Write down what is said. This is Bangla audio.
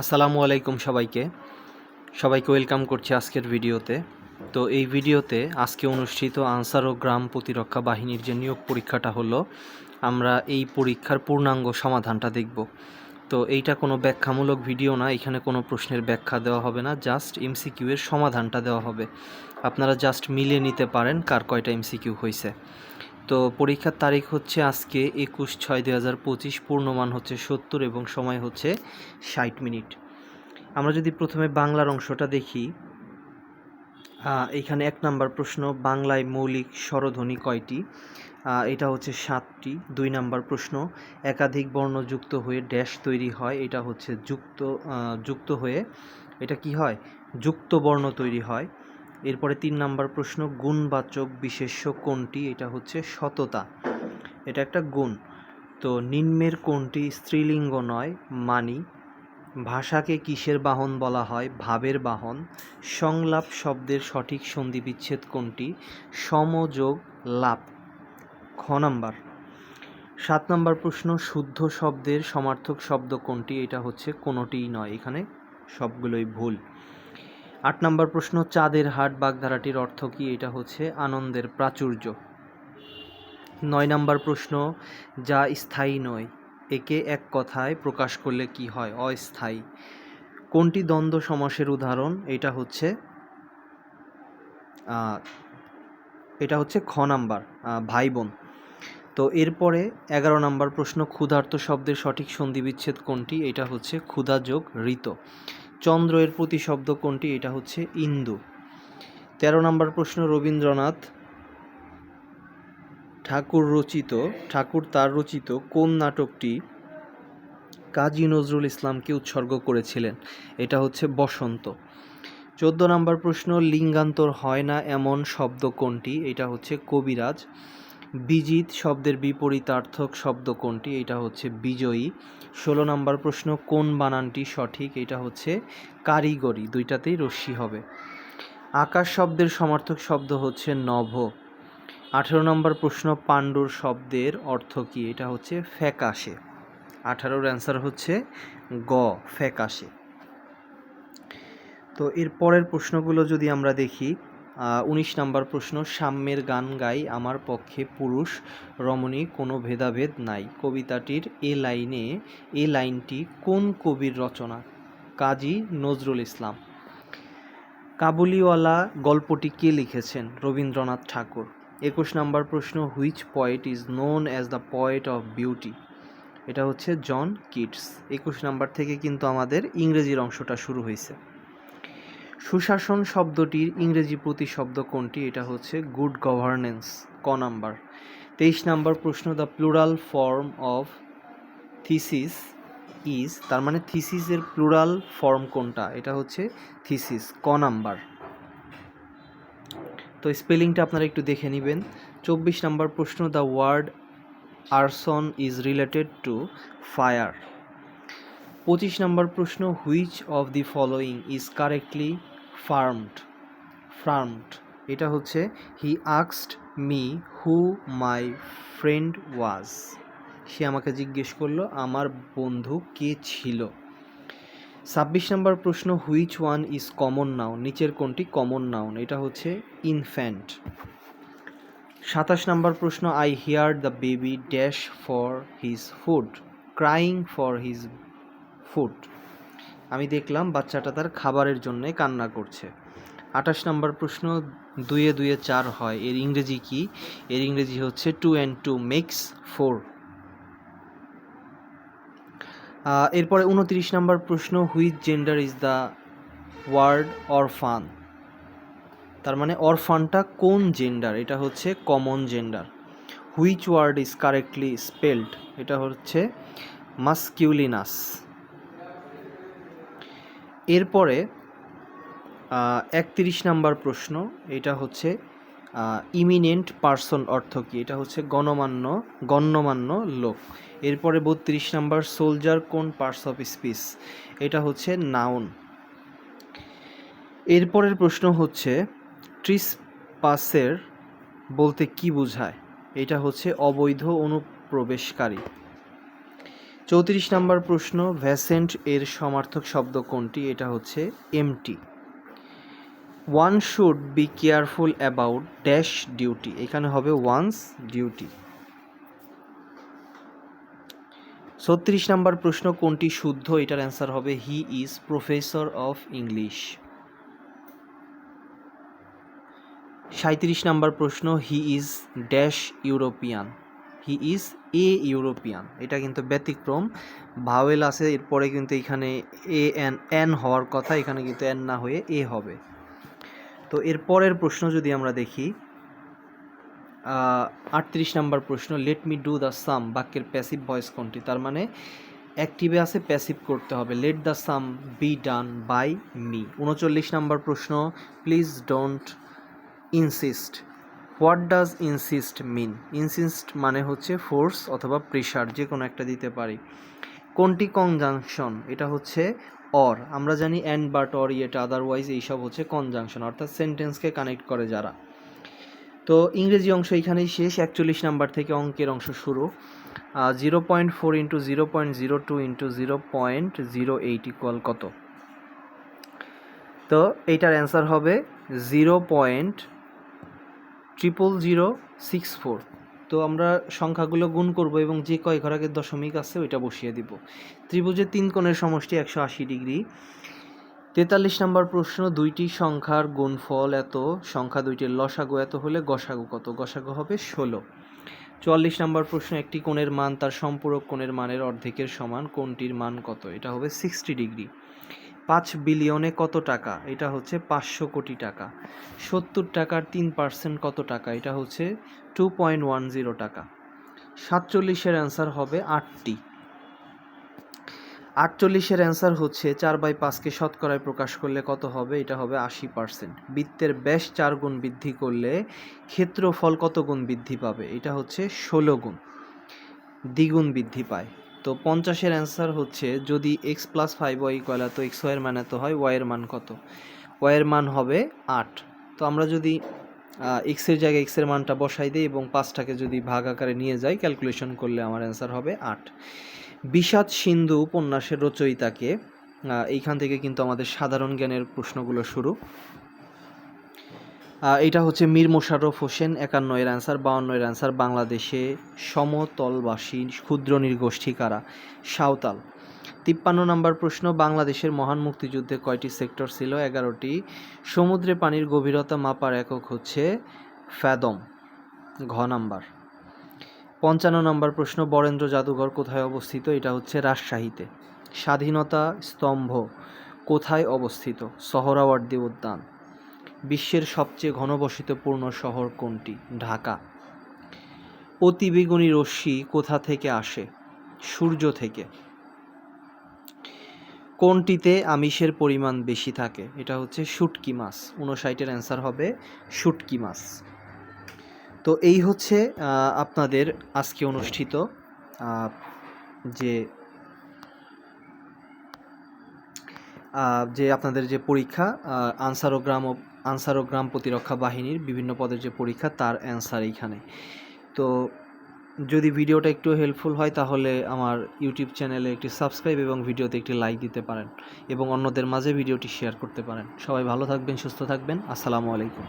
আসসালামু আলাইকুম সবাইকে। সবাইকে ওয়েলকাম করছি আজকের ভিডিওতে। তো এই ভিডিওতে আজকে অনুষ্ঠিত আনসার ও গ্রাম প্রতিরক্ষা বাহিনীর যে নিয়োগ পরীক্ষাটা হলো, আমরা এই পরীক্ষার পূর্ণাঙ্গ সমাধানটা দেখব। তো এইটা কোনো ব্যাখ্যামূলক ভিডিও না, এখানে কোনো প্রশ্নের ব্যাখ্যা দেওয়া হবে না, জাস্ট এমসিকিউ এর সমাধানটা দেওয়া হবে। আপনারা জাস্ট মিলিয়ে নিতে পারেন কার কয়টা এমসিকিউ হয়েছে। তো পরীক্ষার তারিখ হচ্ছে আজকে একুশ ছয় দুই হাজার পঁচিশ, পূর্ণমান হচ্ছে সত্তর এবং সময় হচ্ছে ষাট মিনিট। আমরা যদি প্রথমে বাংলার অংশটা দেখি এখানে এক নাম্বার প্রশ্ন, বাংলায় মৌলিক স্বরধ্বনি কয়টি? এটা হচ্ছে সাতটি, দুই নাম্বার প্রশ্ন, একাধিক বর্ণ যুক্ত হয়ে ড্যাশ তৈরি হয়, এটা হচ্ছে যুক্ত যুক্ত হয়ে, এটা কি হয়? যুক্ত বর্ণ তৈরি হয়। এরপরে তিন নাম্বার প্রশ্ন, গুণবাচক বিশেষ্য কোনটি? এটা হচ্ছে সততা। এটা একটা গুণ। তো নিম্নের কোনটি? স্ত্রীলিঙ্গ নয়, মানি। ভাষাকে কিসের বাহন বলা হয়? ভাবের বাহন। সংলাপ শব্দের সঠিক সন্ধি বিচ্ছেদ কোনটি? সমযোগ লাভ খ নাম্বার। সাত নাম্বার প্রশ্ন, শুদ্ধ শব্দের সমার্থক শব্দ কোনটি? এটা হচ্ছে কোনোটিই নয়। এখানে সবগুলোই ভুল। আট নাম্বার প্রশ্ন, চাঁদের হাট বাগধারাটির অর্থ কি? এটা হচ্ছে আনন্দের প্রাচুর্য। নয় নাম্বার প্রশ্ন, যা স্থায়ী নয়, একে এক কথায় প্রকাশ করলে কি হয়? অস্থায়ী। কোনটি দ্বন্দ্ব সমাসের উদাহরণ? এটা হচ্ছে এটা হচ্ছে খ নাম্বার ভাই বোন তো এরপরে এগারো নাম্বার প্রশ্ন, ক্ষুধার্ত শব্দের সঠিক সন্ধি বিচ্ছেদ কোনটি? এটা হচ্ছে ক্ষুধা যোগ ঋত। চন্দ্র এর প্রতিশব্দ কোনটি? এটা হচ্ছে ইন্দু। তেরো নম্বর প্রশ্ন, রবীন্দ্রনাথ ঠাকুর রচিত, ঠাকুর তার রচিত কোন নাটকটি কাজী নজরুল ইসলামকে উৎসর্গ করেছিলেন? এটা হচ্ছে বসন্ত। চোদ্দ নম্বর প্রশ্ন, লিঙ্গান্তর হয় না এমন শব্দ কোনটি? এটা হচ্ছে কবিরাজ। বিজিত শব্দের বিপরীতার্থক শব্দ কোনটি? এটা হচ্ছে বিজয়ী। ষোলো নম্বর প্রশ্ন, কোন বানানটি সঠিক? এটা হচ্ছে কারিগরি, দুইটাতেই রশ্মি হবে। আকাশ শব্দের সমার্থক শব্দ হচ্ছে নভ। আঠেরো নম্বর প্রশ্ন, পাণ্ডুর শব্দের অর্থ কি? এটা হচ্ছে ফ্যাকাশে। আঠারোর অ্যান্সার হচ্ছে গ, ফ্যাকাশে। তো এর পরের প্রশ্নগুলো যদি আমরা দেখি উনিশ নাম্বার প্রশ্ন, সাম্যের গান গাই, আমার পক্ষে পুরুষ, রমণী, কোনো ভেদাভেদ নাই। কবিতাটির এ লাইনে, এ লাইনটি কোন কবির রচনা? কাজী নজরুল ইসলাম। কাবুলিওয়ালা গল্পটি কে লিখেছেন? রবীন্দ্রনাথ ঠাকুর। একুশ নাম্বার প্রশ্ন, which poet is known as the poet of beauty? এটা হচ্ছে জন কিটস। একুশ নাম্বার থেকে কিন্তু আমাদের ইংরেজির অংশটা শুরু হয়েছে সুশাসন শব্দটির ইংরেজি প্রতিশব্দ কোনটি? এটা হচ্ছে গুড গভর্নেন্স ক নাম্বার। তেইশ নাম্বার প্রশ্ন the plural form of thesis is তার মানে থিসিসের প্লুরাল ফর্ম কোনটা? এটা হচ্ছে থিসিস ক নাম্বার। তো স্পেলিংটা আপনারা একটু দেখে নেবেন। চব্বিশ নাম্বার প্রশ্ন the word arson is related to fire পঁচিশ নম্বর প্রশ্ন which of the following is correctly formed formed এটা হচ্ছে হি আক্সড me who my friend was সে আমাকে জিজ্ঞেস করল, আমার বন্ধু কে ছিল? ছাব্বিশ নম্বর প্রশ্ন which one is common noun নিচের কোনটি কমন নাউন এটা হচ্ছে ইনফ্যান্ট সাতাশ নম্বর প্রশ্ন I hear the baby dash for his food crying for his food. আমি দেখলাম বাচ্চাটা তার খাবারের জন্যে কান্না করছে। আঠাশ নম্বর প্রশ্ন, দুয়ে দুয়ে চার হয়, এর ইংরেজি কি? এর ইংরেজি হচ্ছে two and two makes four. এরপরে উনত্রিশ নম্বর প্রশ্ন, which gender is the word orphan? তার মানে অরফানটা কোন জেন্ডার? এটা হচ্ছে common gender. Which word is correctly spelled? এটা হচ্ছে মাস্কিউলিনাস। এরপরে একত্রিশ নাম্বার প্রশ্ন, এটা হচ্ছে ইমিনেন্ট পার্সন অর্থ কী? এটা হচ্ছে গণমান্য, গণ্যমান্য লোক। এরপরে বত্রিশ নাম্বার, সোলজার কোন পার্টস অফ স্পিচ? এটা হচ্ছে নাউন। এরপরের প্রশ্ন হচ্ছে ট্রিস পাসের বলতে কি বোঝায়? এটা হচ্ছে অবৈধ অনুপ্রবেশকারী। চৌত্রিশ নম্বর প্রশ্ন, ভ্যাসেন্ট এর সমার্থক শব্দ কোনটি? এটা হচ্ছে empty. One should be careful about dash duty এখানে হবে ওয়ান্স ডিউটি ছত্রিশ নম্বর প্রশ্ন, কোনটি শুদ্ধ? এটার অ্যান্সার হবে he is professor of English সাঁত্রিশ নম্বর প্রশ্ন he is dash European he is a European এটা কিন্তু ব্যতিক্রম। ভাওয়েল আছে, এরপরে কিন্তু এখানে এ এন এন হওয়ার কথা, এখানে কিন্তু এন না হয়ে এ হবে। তো এর পরের প্রশ্ন যদি আমরা দেখি আটত্রিশ নাম্বার প্রশ্ন let me do the sum বাক্যের প্যাসিভ ভয়েস কোনটি? তার মানে অ্যাক্টিভে আছে প্যাসিভ করতে হবে। Let the sum be done by me উনচল্লিশ নাম্বার প্রশ্ন please don't insist what does insist mean insist মানে হচ্ছে ফোর্স অথবা প্রেশার যে কোনো একটা দিতে পারি। কোনটি কনজাংশন এটা হচ্ছে অর আমরা জানি অ্যান্ড বাট অর ইয়েটা আদারওয়াইজ এইসব হচ্ছে কনজাংশন অর্থাৎ সেন্টেন্সকে কানেক্ট করে যারা। তো ইংরেজি অংশ এখানেই শেষ, একচল্লিশ নাম্বার থেকে অঙ্কের অংশ শুরু। Zero point four into zero point zero two into zero point zero eight equal কত? তো এইটার অ্যান্সার হবে zero point triple zero six four তো আমরা সংখ্যাগুলো গুণ করব এবং যে কয় ঘরাকের দশমিক আছে ওইটা বসিয়ে দিব। ত্রিভুজের তিন কোণের সমষ্টি একশো আশি ডিগ্রি। তেতাল্লিশ নম্বর প্রশ্ন, দুইটি সংখ্যার গুণফল এত, সংখ্যা দুইটির লসাগু এত হলে গসাগু কত? গসাগু হবে ষোলো। চুয়াল্লিশ নম্বর প্রশ্ন, একটি কোণের মান তার সম্পূরক কোণের মানের অর্ধেকের সমান কোনটির মান কত? এটা হবে সিক্সটি ডিগ্রি। পাঁচ বিলিয়নে কত টাকা? এটা হচ্ছে পাঁচশো কোটি টাকা। সত্তর টাকার তিন পার্সেন্ট কত টাকা? এটা হচ্ছে টু পয়েন্ট ওয়ান জিরো টাকা। সাতচল্লিশের অ্যান্সার হবে আটটি। আটচল্লিশের অ্যান্সার হচ্ছে চার বাই পাঁচকে শতকরায় প্রকাশ করলে কত হবে? এটা হবে আশি পার্সেন্ট। বৃত্তের ব্যাস চার গুণ বৃদ্ধি করলে ক্ষেত্রফল কত গুণ বৃদ্ধি পাবে? এটা হচ্ছে ষোলো গুণ। দ্বিগুণ বৃদ্ধি পায়। তো পঞ্চাশের অ্যান্সার হচ্ছে যদি x plus five y equal তো এক্স ওয়াইয়ের মান এত হয় ওয়াইয়ের মান কত? ওয়াইয়ের মান হবে আট। তো আমরা যদি এক্সের জায়গায় এক্সের মানটা বসাই দিই এবং পাঁচটাকে যদি ভাগ আকারে নিয়ে যাই ক্যালকুলেশন করলে আমার অ্যান্সার হবে আট। বিষাদ সিন্ধু উপন্যাসের রচয়িতাকে এইখান থেকে কিন্তু আমাদের সাধারণ জ্ঞানের প্রশ্নগুলো শুরু। এটা হচ্ছে মীর মোশাররফ হোসেন একান্ন এর অ্যান্সার বাউন্ন এর অ্যান্সার বাংলাদেশে সমতলবাসী, ক্ষুদ্র নৃগোষ্ঠী কারা? সাঁওতাল। তিপ্পান্ন নম্বর প্রশ্ন, বাংলাদেশের মহান মুক্তিযুদ্ধে কয়টি সেক্টর ছিল? এগারোটি। সমুদ্রে পানির গভীরতা মাপার একক হচ্ছে ফ্যাদম। ঘ নাম্বার। পঞ্চান্ন নম্বর প্রশ্ন, বরেন্দ্র জাদুঘর কোথায় অবস্থিত? এটা হচ্ছে রাজশাহীতে। স্বাধীনতা স্তম্ভ কোথায় অবস্থিত? সহরাওয়ার্দী উদ্যান। বিশ্বের সবচেয়ে ঘনবসতিপূর্ণ শহর কোনটি? ঢাকা। অতিবেগুনি রশ্মি কোথা থেকে আসে? সূর্য থেকে। কোনটিতে আমিষের পরিমাণ বেশি থাকে? এটা হচ্ছে শুটকি মাছ। উনষাটের অ্যান্সার হবে শুটকি মাছ। তো এই হচ্ছে আপনাদের আজকে অনুষ্ঠিত যে যে আপনাদের যে পরীক্ষা আনসার ও গ্রাম আনসার ও গ্রাম প্রতিরক্ষা বাহিনীর বিভিন্ন পদের যে পরীক্ষা, তার অ্যান্সার এইখানে। তো যদি ভিডিওটা একটু হেল্পফুল হয়, তাহলে আমার ইউটিউব চ্যানেলে একটি সাবস্ক্রাইব এবং ভিডিওতে একটি লাইক দিতে পারেন এবং অন্যদের মাঝে ভিডিওটি শেয়ার করতে পারেন। সবাই ভালো থাকবেন, সুস্থ থাকবেন। আসসালামু আলাইকুম।